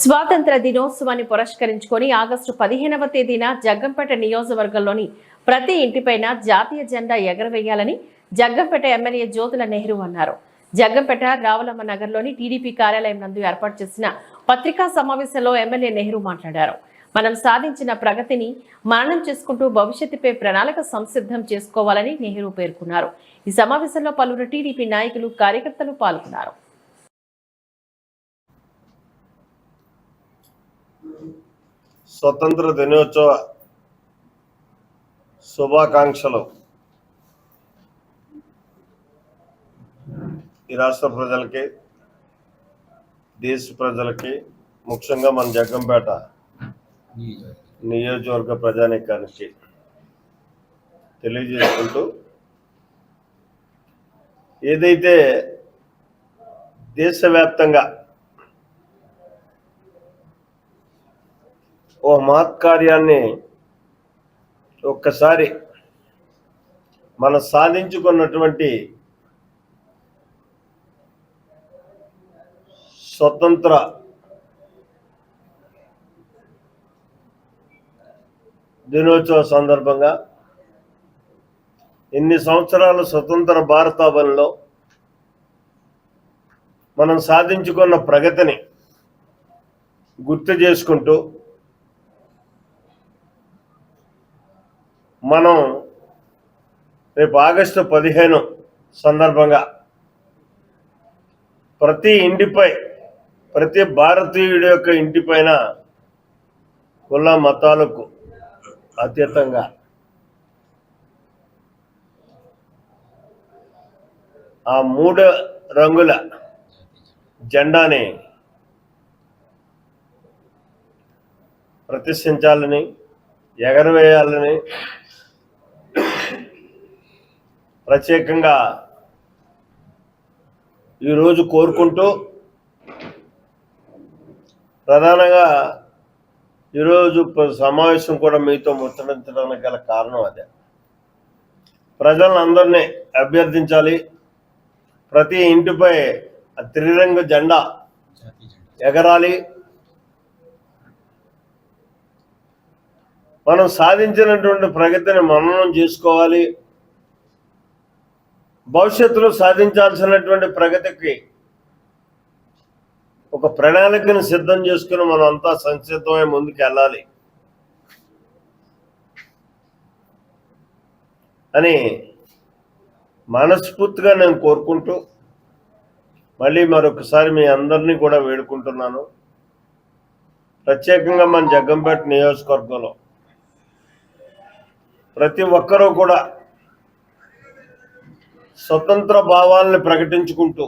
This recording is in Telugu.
స్వాతంత్ర దినోత్సవాన్ని పురస్కరించుకొని ఆగస్టు పదిహేనవ తేదీన జగ్గంపేట నియోజకవర్గంలోని ప్రతి ఇంటిపైన జాతీయ జెండా ఎగరవేయాలని జగ్గంపేట ఎమ్మెల్యే జ్యోతుల నెహ్రూ అన్నారు. జగ్గంపేట రావులమ్మ నగర్లోని టీడీపీ కార్యాలయం నందు ఏర్పాటు చేసిన పత్రికా సమావేశంలో ఎమ్మెల్యే నెహ్రూ మాట్లాడారు. మనం సాధించిన ప్రగతిని మననం చేసుకుంటూ భవిష్యత్తుపై ప్రణాళిక సంసిద్ధం చేసుకోవాలని నెహ్రూ పేర్కొన్నారు. ఈ సమావేశంలో పలువురు టీడీపీ నాయకులు కార్యకర్తలు పాల్గొన్నారు. స్వతంత్ర దినోత్సవ శుభాకాంక్షలు. ఈ రాష్ట్ర ప్రజలకి దేశ ప్రజలకి ముఖ్యంగా మన జగ్గంపేట నియోజకవర్గ ప్రజానీకానికి తెలియజేసుకుంటూ ఏదైతే దేశవ్యాప్తంగా ఓ మహత్కార్యాన్ని ఒక్కసారి మనం సాధించుకున్నటువంటి స్వతంత్ర దినోత్సవ సందర్భంగా ఇన్ని సంవత్సరాల స్వతంత్ర భారతావనిలో మనం సాధించుకున్న ప్రగతిని గుర్తు చేసుకుంటూ మనం రేపు ఆగస్టు పదిహేను సందర్భంగా ప్రతి ఇంటిపై ప్రతి భారతీయుడి యొక్క ఇంటిపైన కుల మతాలకు అతీతంగా ఆ మూడు రంగుల జెండాని ప్రతిష్ఠించాలని ఎగరవేయాలని ప్రత్యేకంగా ఈరోజు కోరుకుంటూ ప్రధానంగా ఈరోజు సమావేశం కూడా మీతో ముచ్చటించడానికి గల కారణం అదే. ప్రజలందరినీ అభ్యర్థించాలి. ప్రతి ఇంటిపై ఆ జెండా ఎగరాలి. మనం సాధించినటువంటి ప్రగతిని మననం చేసుకోవాలి. భవిష్యత్తులో సాధించాల్సినటువంటి ప్రగతికి ఒక ప్రణాళికను సిద్ధం చేసుకుని మనం అంతా సంసిద్ధమై ముందుకు వెళ్ళాలి అని మనస్ఫూర్తిగా నేను కోరుకుంటూ మళ్ళీ మరొకసారి మీ అందరినీ కూడా వేడుకుంటున్నాను. ప్రత్యేకంగా మన జగ్గంపేట నియోజకవర్గంలో ప్రతి ఒక్కరూ కూడా స్వతంత్ర భావాల్ని ప్రకటించుకుంటూ